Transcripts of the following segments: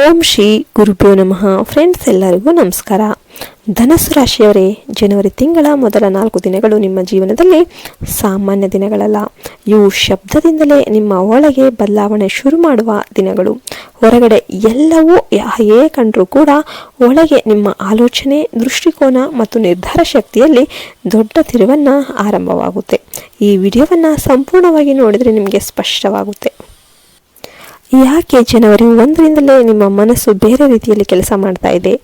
ಓಂ ಶ್ರೀ ಗುರುಭ್ಯೋ ನಮಃ. ಫ್ರೆಂಡ್ಸ್ ಎಲ್ಲರಿಗೂ ನಮಸ್ಕಾರ. ಧನಸ್ಸು ರಾಶಿಯವರೇ, ಜನವರಿ ತಿಂಗಳ ಮೊದಲ ನಾಲ್ಕು ದಿನಗಳು ನಿಮ್ಮ ಜೀವನದಲ್ಲಿ ಸಾಮಾನ್ಯ ದಿನಗಳಲ್ಲ. ಇವು ಶಬ್ದದಿಂದಲೇ ನಿಮ್ಮ ಒಳಗೆ ಬದಲಾವಣೆ ಶುರು ಮಾಡುವ ದಿನಗಳು. ಹೊರಗಡೆ ಎಲ್ಲವೂ ಹೇಗೆ ಕಂಡರೂ ಕೂಡ ಒಳಗೆ ನಿಮ್ಮ ಆಲೋಚನೆ, ದೃಷ್ಟಿಕೋನ ಮತ್ತು ನಿರ್ಧಾರ ಶಕ್ತಿಯಲ್ಲಿ ದೊಡ್ಡ ತಿರುವನ್ನು ಆರಂಭವಾಗುತ್ತೆ. ಈ ವಿಡಿಯೋವನ್ನು ಸಂಪೂರ್ಣವಾಗಿ ನೋಡಿದರೆ ನಿಮಗೆ ಸ್ಪಷ್ಟವಾಗುತ್ತೆ. ಯಾಕೆ ಜನವರಿ ಒಂದರಿಂದಲೇ ನಿಮ್ಮ ಮನಸ್ಸು ಬೇರೆ ರೀತಿಯಲ್ಲಿ ಕೆಲಸ ಮಾಡ್ತಾ ಇದೆ?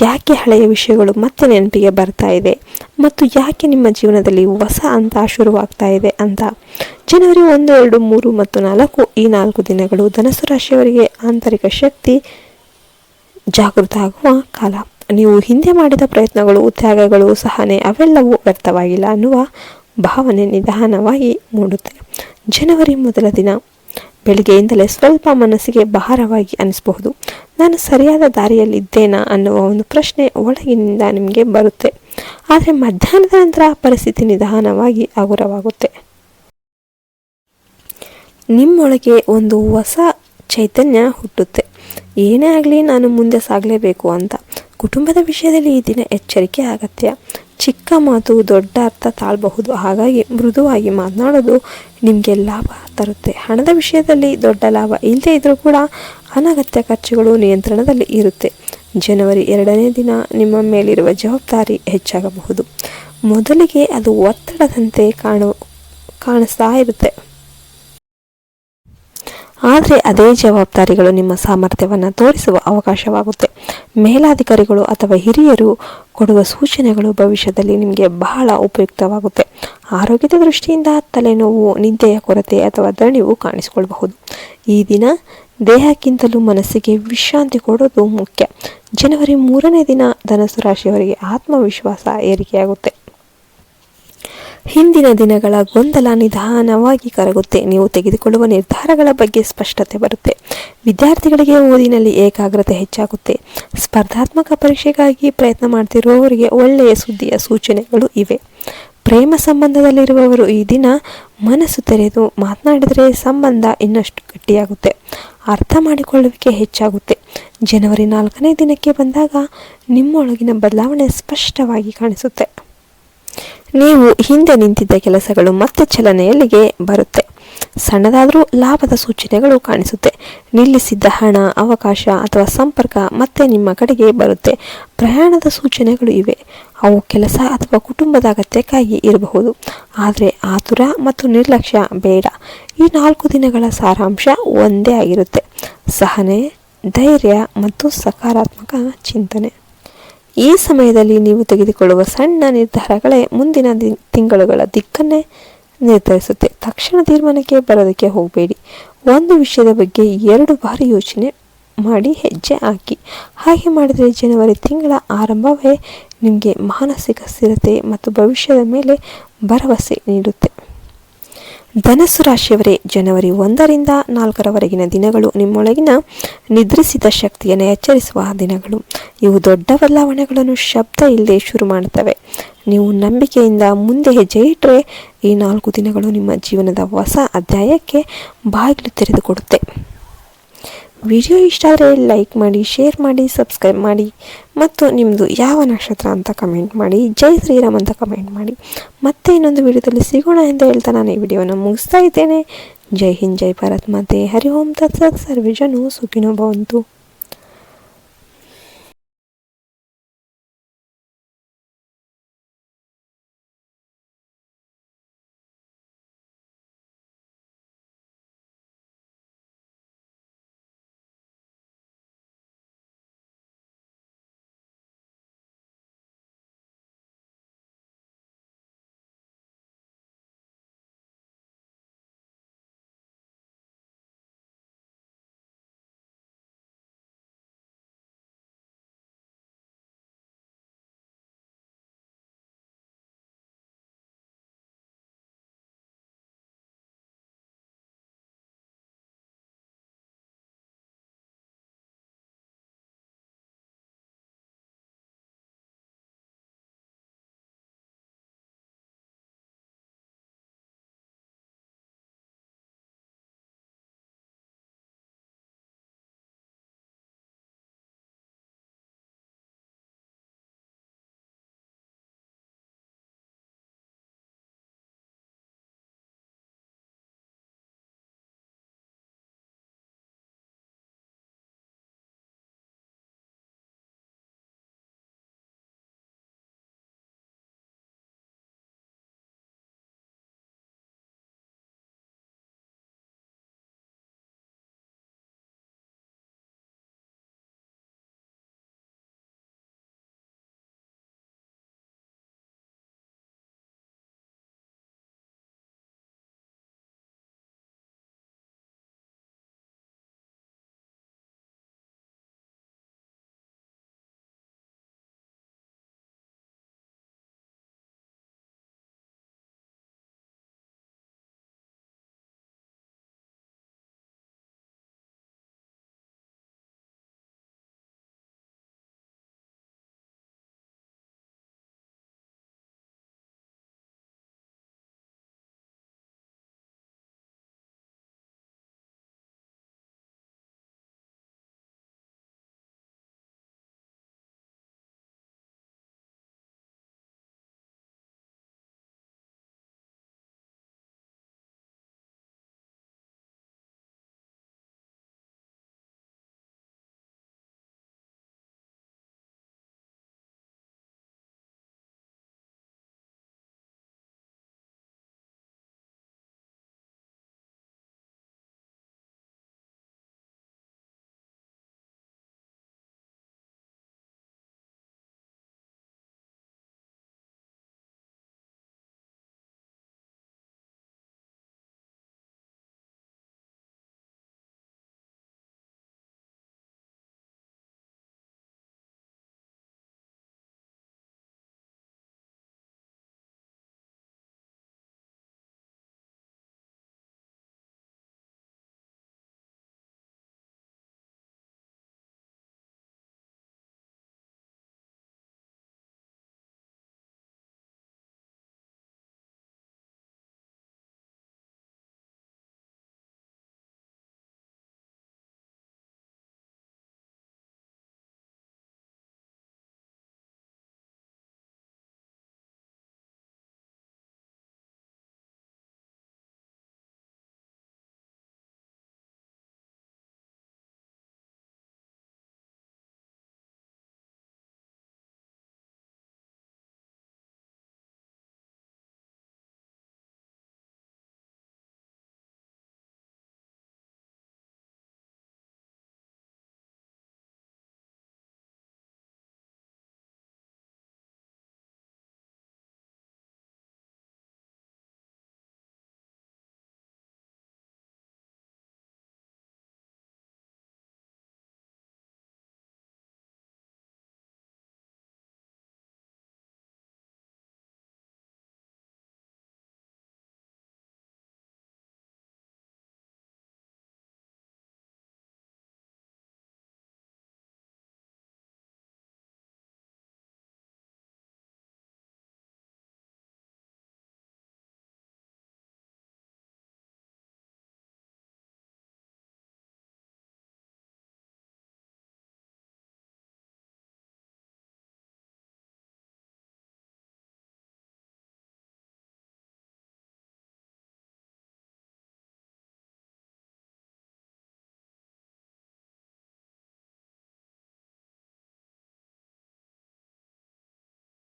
ಯಾಕೆ ಹಳೆಯ ವಿಷಯಗಳು ಮತ್ತೆ ನೆನಪಿಗೆ ಬರ್ತಾ ಇದೆ? ಮತ್ತು ಯಾಕೆ ನಿಮ್ಮ ಜೀವನದಲ್ಲಿ ಹೊಸ ಅಂತ ಶುರುವಾಗ್ತಾ ಇದೆ ಅಂತ? ಜನವರಿ ಒಂದು, ಎರಡು, ಮೂರು ಮತ್ತು ನಾಲ್ಕು ಈ ನಾಲ್ಕು ದಿನಗಳು ಧನಸು ರಾಶಿಯವರಿಗೆ ಆಂತರಿಕ ಶಕ್ತಿ, ಜಾಗೃತ ಆಗುವ ಕಾಲ. ನೀವು ಹಿಂದೆ ಮಾಡಿದ ಪ್ರಯತ್ನಗಳು, ತ್ಯಾಗಗಳು ಸಹನೆ ಅವೆಲ್ಲವೂ ವ್ಯರ್ಥವಾಗಿಲ್ಲ ಅನ್ನುವ ಭಾವನೆ ನಿಧಾನವಾಗಿ ಮೂಡುತ್ತೆ. ಜನವರಿ ಮೊದಲ ದಿನ ಬೆಳಿಗ್ಗೆಯಿಂದಲೇ ಸ್ವಲ್ಪ ಮನಸ್ಸಿಗೆ ಭಾರವಾಗಿ ಅನಿಸಬಹುದು. ನಾನು ಸರಿಯಾದ ದಾರಿಯಲ್ಲಿದ್ದೇನಾ ಅನ್ನುವ ಒಂದು ಪ್ರಶ್ನೆ ಒಳಗಿನಿಂದ ನಿಮಗೆ ಬರುತ್ತೆ. ಆದರೆ ಮಧ್ಯಾಹ್ನದ ನಂತರ ಪರಿಸ್ಥಿತಿ ನಿಧಾನವಾಗಿ ಹಗುರವಾಗುತ್ತೆ. ನಿಮ್ಮೊಳಗೆ ಒಂದು ಹೊಸ ಚೈತನ್ಯ ಹುಟ್ಟುತ್ತೆ. ಏನೇ ಆಗಲಿ ನಾನು ಮುಂದೆ ಸಾಗಲೇಬೇಕು ಅಂತ. ಕುಟುಂಬದ ವಿಷಯದಲ್ಲಿ ಈ ದಿನ ಎಚ್ಚರಿಕೆ ಅಗತ್ಯ. ಚಿಕ್ಕ ಮಾತು ದೊಡ್ಡ ಅರ್ಥ ತಾಳಬಹುದು. ಹಾಗಾಗಿ ಮೃದುವಾಗಿ ಮಾತನಾಡೋದು ನಿಮಗೆ ಲಾಭ ತರುತ್ತೆ. ಹಣದ ವಿಷಯದಲ್ಲಿ ದೊಡ್ಡ ಲಾಭ ಇಲ್ಲದೇ ಇದ್ದರೂ ಕೂಡ ಅನಗತ್ಯ ಖರ್ಚುಗಳು ನಿಯಂತ್ರಣದಲ್ಲಿ ಇರುತ್ತೆ. ಜನವರಿ ಎರಡನೇ ದಿನ ನಿಮ್ಮ ಮೇಲಿರುವ ಜವಾಬ್ದಾರಿ ಹೆಚ್ಚಾಗಬಹುದು. ಮೊದಲಿಗೆ ಅದು ಒತ್ತಡದಂತೆ ಕಾಣು, ಕಾಣಿಸ್ತಾ ಇರುತ್ತೆ. ಆದರೆ ಅದೇ ಜವಾಬ್ದಾರಿಗಳು ನಿಮ್ಮ ಸಾಮರ್ಥ್ಯವನ್ನು ತೋರಿಸುವ ಅವಕಾಶವಾಗುತ್ತೆ. ಮೇಲಾಧಿಕಾರಿಗಳು ಅಥವಾ ಹಿರಿಯರು ಕೊಡುವ ಸೂಚನೆಗಳು ಭವಿಷ್ಯದಲ್ಲಿ ನಿಮಗೆ ಬಹಳ ಉಪಯುಕ್ತವಾಗುತ್ತೆ. ಆರೋಗ್ಯದ ದೃಷ್ಟಿಯಿಂದ ತಲೆನೋವು, ನಿದ್ದೆಯ ಕೊರತೆ ಅಥವಾ ದಣಿವು ಕಾಣಿಸಿಕೊಳ್ಳಬಹುದು. ಈ ದಿನ ದೇಹಕ್ಕಿಂತಲೂ ಮನಸ್ಸಿಗೆ ವಿಶ್ರಾಂತಿ ಕೊಡೋದು ಮುಖ್ಯ. ಜನವರಿ ಮೂರನೇ ದಿನ ಧನಸು ರಾಶಿಯವರಿಗೆ ಆತ್ಮವಿಶ್ವಾಸ ಏರಿಕೆಯಾಗುತ್ತೆ. ಹಿಂದಿನ ದಿನಗಳ ಗೊಂದಲ ನಿಧಾನವಾಗಿ ಕರಗುತ್ತೆ. ನೀವು ತೆಗೆದುಕೊಳ್ಳುವ ನಿರ್ಧಾರಗಳ ಬಗ್ಗೆ ಸ್ಪಷ್ಟತೆ ಬರುತ್ತೆ. ವಿದ್ಯಾರ್ಥಿಗಳಿಗೆ ಓದಿನಲ್ಲಿ ಏಕಾಗ್ರತೆ ಹೆಚ್ಚಾಗುತ್ತೆ. ಸ್ಪರ್ಧಾತ್ಮಕ ಪರೀಕ್ಷೆಗಾಗಿ ಪ್ರಯತ್ನ ಮಾಡ್ತಿರುವವರಿಗೆ ಒಳ್ಳೆಯ ಸುದ್ದಿಯ ಸೂಚನೆಗಳು ಇವೆ. ಪ್ರೇಮ ಸಂಬಂಧದಲ್ಲಿರುವವರು ಈ ದಿನ ಮನಸ್ಸು ತೆರೆದು ಮಾತನಾಡಿದರೆ ಸಂಬಂಧ ಇನ್ನಷ್ಟು ಗಟ್ಟಿಯಾಗುತ್ತೆ. ಅರ್ಥ ಮಾಡಿಕೊಳ್ಳುವಿಕೆ ಹೆಚ್ಚಾಗುತ್ತೆ. ಜನವರಿ ನಾಲ್ಕನೇ ದಿನಕ್ಕೆ ಬಂದಾಗ ನಿಮ್ಮೊಳಗಿನ ಬದಲಾವಣೆ ಸ್ಪಷ್ಟವಾಗಿ ಕಾಣಿಸುತ್ತೆ. ನೀವು ಹಿಂದೆ ನಿಂತಿದ್ದ ಕೆಲಸಗಳು ಮತ್ತೆ ಚಲನೆಯಲ್ಲಿಗೆ ಬರುತ್ತೆ. ಸಣ್ಣದಾದರೂ ಲಾಭದ ಸೂಚನೆಗಳು ಕಾಣಿಸುತ್ತೆ. ನಿಲ್ಲಿಸಿದ್ದ ಹಣ, ಅವಕಾಶ ಅಥವಾ ಸಂಪರ್ಕ ಮತ್ತೆ ನಿಮ್ಮ ಕಡೆಗೆ ಬರುತ್ತೆ. ಪ್ರಯಾಣದ ಸೂಚನೆಗಳು ಇವೆ. ಅವು ಕೆಲಸ ಅಥವಾ ಕುಟುಂಬದ ಅಗತ್ಯಕ್ಕಾಗಿ ಇರಬಹುದು. ಆದರೆ ಆತುರ ಮತ್ತು ನಿರ್ಲಕ್ಷ್ಯ ಬೇಡ. ಈ ನಾಲ್ಕು ದಿನಗಳ ಸಾರಾಂಶ ಒಂದೇ ಆಗಿರುತ್ತೆ. ಸಹನೆ, ಧೈರ್ಯ ಮತ್ತು ಸಕಾರಾತ್ಮಕ ಚಿಂತನೆ. ಈ ಸಮಯದಲ್ಲಿ ನೀವು ತೆಗೆದುಕೊಳ್ಳುವ ಸಣ್ಣ ನಿರ್ಧಾರಗಳೇ ಮುಂದಿನ ತಿಂಗಳುಗಳ ದಿಕ್ಕನ್ನೇ ನಿರ್ಧರಿಸುತ್ತೆ. ತಕ್ಷಣ ತೀರ್ಮಾನಕ್ಕೆ ಬರೋದಕ್ಕೆ ಹೋಗಬೇಡಿ. ಒಂದು ವಿಷಯದ ಬಗ್ಗೆ ಎರಡು ಬಾರಿ ಯೋಚನೆ ಮಾಡಿ ಹೆಜ್ಜೆ ಹಾಕಿ. ಹಾಗೆ ಮಾಡಿದರೆ ಜನವರಿ ತಿಂಗಳ ಆರಂಭವೇ ನಿಮಗೆ ಮಾನಸಿಕ ಸ್ಥಿರತೆ ಮತ್ತು ಭವಿಷ್ಯದ ಮೇಲೆ ಭರವಸೆ ನೀಡುತ್ತೆ. ಧನಸ್ಸು ರಾಶಿಯವರೇ, ಜನವರಿ ಒಂದರಿಂದ ನಾಲ್ಕರವರೆಗಿನ ದಿನಗಳು ನಿಮ್ಮೊಳಗಿನ ನಿದ್ರಿಸಿದ ಶಕ್ತಿಯನ್ನು ಎಚ್ಚರಿಸುವ ದಿನಗಳು. ಇವು ದೊಡ್ಡ ಬದಲಾವಣೆಗಳನ್ನು ಶಬ್ದ ಇಲ್ಲದೆ ಶುರು ಮಾಡುತ್ತವೆ. ನೀವು ನಂಬಿಕೆಯಿಂದ ಮುಂದೆ ಹೆಜ್ಜೆ ಇಟ್ಟರೆ ಈ ನಾಲ್ಕು ದಿನಗಳು ನಿಮ್ಮ ಜೀವನದ ಹೊಸ ಅಧ್ಯಾಯಕ್ಕೆ ಬಾಗಿಲು ತೆರೆದುಕೊಡುತ್ತೆ. ವಿಡಿಯೋ ಇಷ್ಟ ಆದರೆ ಲೈಕ್ ಮಾಡಿ, ಶೇರ್ ಮಾಡಿ, ಸಬ್ಸ್ಕ್ರೈಬ್ ಮಾಡಿ ಮತ್ತು ನಿಮ್ಮದು ಯಾವ ನಕ್ಷತ್ರ ಅಂತ ಕಮೆಂಟ್ ಮಾಡಿ, ಜೈ ಶ್ರೀರಾಮ್ ಅಂತ ಕಮೆಂಟ್ ಮಾಡಿ. ಮತ್ತೆ ಇನ್ನೊಂದು ವಿಡಿಯೋದಲ್ಲಿ ಸಿಗೋಣ ಅಂತ ಹೇಳ್ತಾ ನಾನು ಈ ವಿಡಿಯೋನ ಮುಗಿಸ್ತಾ ಇದ್ದೇನೆ. ಜೈ ಹಿಂದ್, ಜೈ ಭಾರತ್, ಮಾತೆ. ಹರಿ ಓಂ, ತತ್ಸತ್ ಸರ್ವಿಜನು ಸುಖಿನೋ ಭವಂತು.